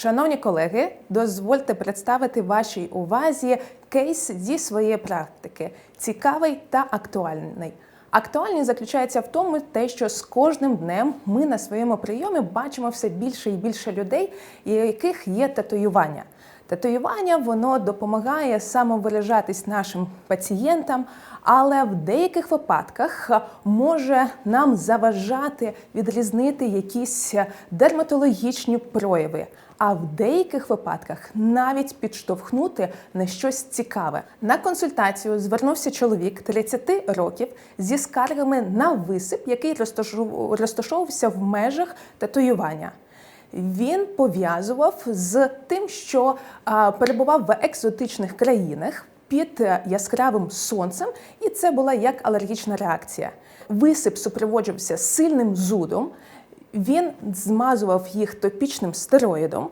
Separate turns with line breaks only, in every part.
Шановні колеги, дозвольте представити вашій увазі кейс зі своєї практики, цікавий та актуальний. Актуальність заключається в тому, те, що з кожним днем ми на своєму прийомі бачимо все більше і більше людей, у яких є татуювання. Татуювання воно допомагає самовиражатись нашим пацієнтам, але в деяких випадках може нам заважати відрізнити якісь дерматологічні прояви. А в деяких випадках навіть підштовхнути на щось цікаве. На консультацію звернувся чоловік 30 років зі скаргами на висип, який розташовувався в межах татуювання. Він пов'язував з тим, що перебував в екзотичних країнах під е, яскравим сонцем, і це була як алергічна реакція. Висип супроводжувався сильним зудом. Він змазував їх топічним стероїдом,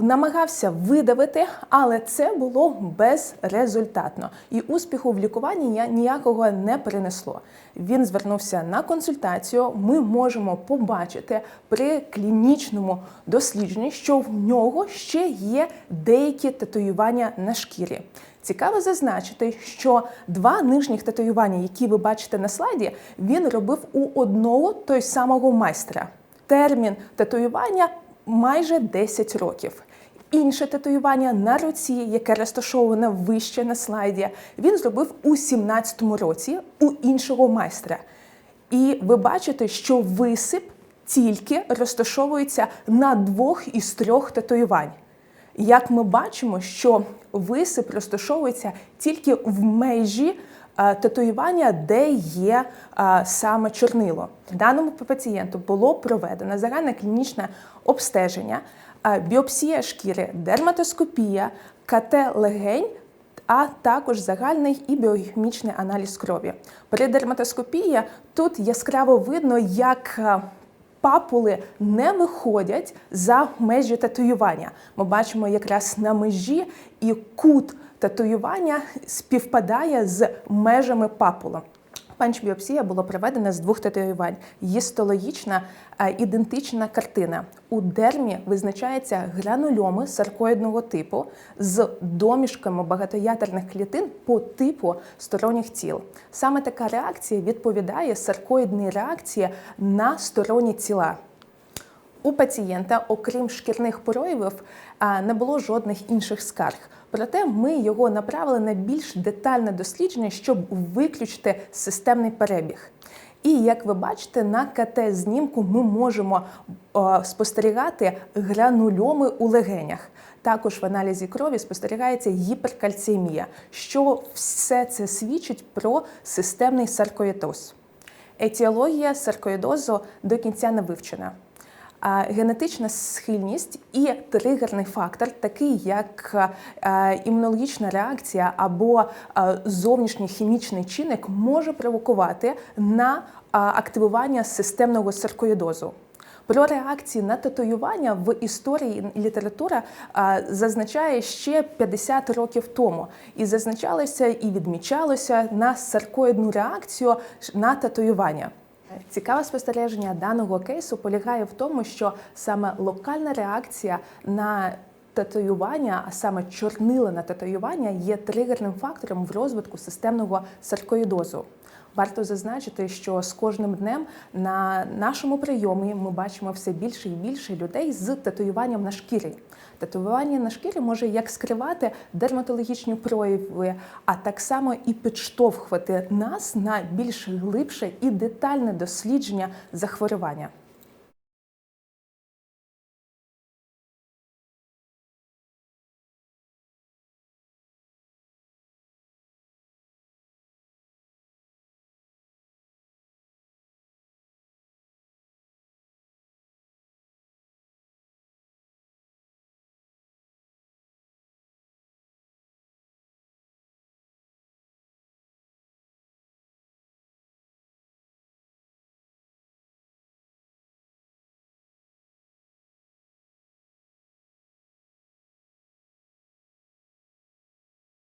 намагався видавити, але це було безрезультатно. І успіху в лікуванні ніякого не принесло. Він звернувся на консультацію. Ми можемо побачити при клінічному дослідженні, що в нього ще є деякі татуювання на шкірі. Цікаво зазначити, що два нижніх татуювання, які ви бачите на слайді, він робив у одного той самого майстра. Термін татуювання майже 10 років. Інше татуювання на руці, яке розташоване вище на слайді, він зробив у 17-му році у іншого майстра. І ви бачите, що висип тільки розташовується на двох із трьох татуювань. Як ми бачимо, що висип розташовується тільки в межі татуювання, де є е, саме чорнило. Даному пацієнту було проведено загальне клінічне обстеження, е, біопсія шкіри, дерматоскопія, КТ легень. А також загальний і біохімічний аналіз крові. При дерматоскопії тут яскраво видно, як е, папули не виходять за межі татуювання. Ми бачимо якраз на межі і кут татуювання співпадає з межами папула. Панчбіопсія була проведена з двох татуювань. Гістологічна е, ідентична картина. У дермі визначається гранульоми саркоїдного типу з домішками багатоядерних клітин по типу сторонніх тіл. Саме така реакція відповідає саркоїдній реакції на сторонні тіла. У пацієнта, окрім шкірних проявів, не було жодних інших скарг. Проте ми його направили на більш детальне дослідження, щоб виключити системний перебіг. І як ви бачите, на КТ-знімку ми можемо спостерігати гранульоми у легенях. Також в аналізі крові спостерігається гіперкальцемія, що все це свідчить про системний саркоїдоз. Етіологія саркоїдозу до кінця не вивчена. Генетична схильність і тригерний фактор, такий як е, імунологічна реакція або е, зовнішній хімічний чинник, може провокувати на е, активування системного саркоїдозу. Про реакції на татуювання в історії література зазначає ще 50 років тому, і зазначалося і відмічалося на саркоїдну реакцію на татуювання. Цікаве спостереження даного кейсу полягає в тому, що саме локальна реакція на татуювання, а саме чорнила на татуювання, є тригерним фактором в розвитку системного саркоїдозу. Варто зазначити, що з кожним днем на нашому прийомі ми бачимо все більше і більше людей з татуюванням на шкірі. Татуювання на шкірі може як скривати дерматологічні прояви, а так само і підштовхувати нас на більш глибше і детальне дослідження захворювання.